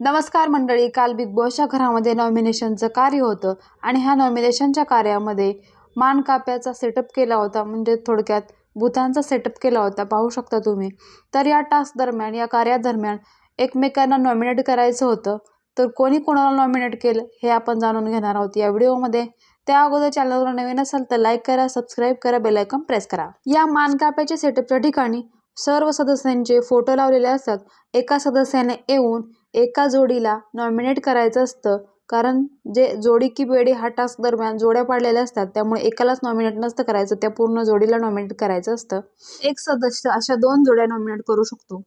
नमस्कार मंडळी काल बिग बॉसच्या घरामध्ये नॉमिनेशनचं कार्य होतं आणि ह्या नॉमिनेशनच्या कार्यामध्ये मानकाप्याचा सेटअप केला होता म्हणजे थोडक्यात भूतांचा सेटअप केला होता पाहू शकता तुम्ही. तर या टास्क दरम्यान या कार्यादरम्यान एकमेकांना नॉमिनेट करायचं होतं. तर कोणी कोणाला नॉमिनेट केलं हे आपण जाणून घेणार आहोत या व्हिडिओमध्ये. त्या अगोदर चॅनलवर नवीन असाल तर लाईक करा सबस्क्राईब करा बेलायकॉन प्रेस करा. या मानकाप्याच्या सेटअपच्या ठिकाणी सर्व सदस्यांचे फोटो लावलेले असतात. एका सदस्याने येऊन एका जोडीला नॉमिनेट करायचं असतं. कारण जे जोडी की बेडी हा टास्क दरम्यान जोड्या पाडलेल्या असतात त्यामुळे एकालाच नॉमिनेट नसतं करायचं त्या पूर्ण जोडीला नॉमिनेट करायचं असतं. एक सदस्य अशा दोन जोड्या नॉमिनेट करू शकतो.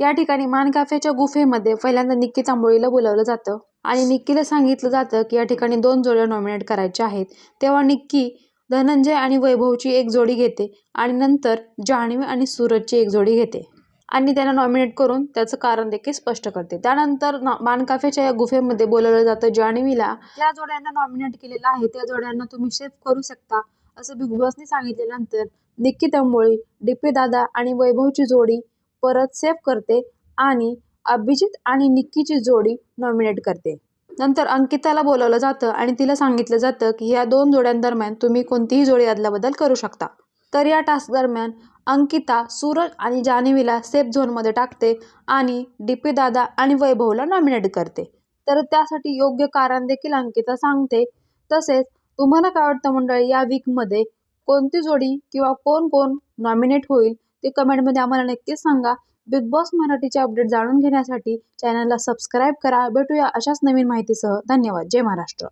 या ठिकाणी मानकाफ्याच्या गुफेमध्ये पहिल्यांदा निक्की तांबोळीला बोलावलं जातं. आणि निक्कीला सांगितलं जातं की या ठिकाणी दोन जोड्या नॉमिनेट करायच्या आहेत. तेव्हा निक्की धनंजय आणि वैभवची एक जोडी घेते आणि नंतर जान्हवी आणि सूरजची एक जोडी घेते. आणि त्यांना नॉमिनेट करून त्याचं कारण देखील स्पष्ट करते. त्यानंतर नॉ मानकाफेच्या या गुफेमध्ये बोलवलं जातं जान्हवीला. ज्या जोड्यांना नॉमिनेट केलेलं आहे. त्या जोड्यांना तुम्ही सेफ करू शकता असं बिग बॉसने सांगितल्यानंतर निक्की तंबोळी डी दादा आणि वैभवची जोडी परत सेफ करते आणि अभिजित आणि निक्कीची जोडी नॉमिनेट करते. नंतर अंकिताला बोलवलं जातं आणि तिला सांगितलं जातं की या दोन जोड्यांदरम्यान तुम्ही कोणतीही जोडी अदलाबदल करू शकता. तर या टास्क दरम्यान अंकिता सूरज आणि जान्हवीला सेफ झोनमध्ये टाकते आणि डी पी दादा आणि वैभवला नॉमिनेट करते. तर त्यासाठी योग्य कारण देखील अंकिता सांगते. तसेच तुम्हाला काय वाटतं मंडळी या वीकमध्ये कोणती जोडी किंवा कोण कोण नॉमिनेट होईल ते कमेंटमध्ये आम्हाला नक्कीच सांगा. बिग बॉस मराठीचे अपडेट जाणून घेण्यासाठी चॅनलला सबस्क्राईब करा. भेटूया अशाच नवीन माहितीसह. धन्यवाद. जय महाराष्ट्र.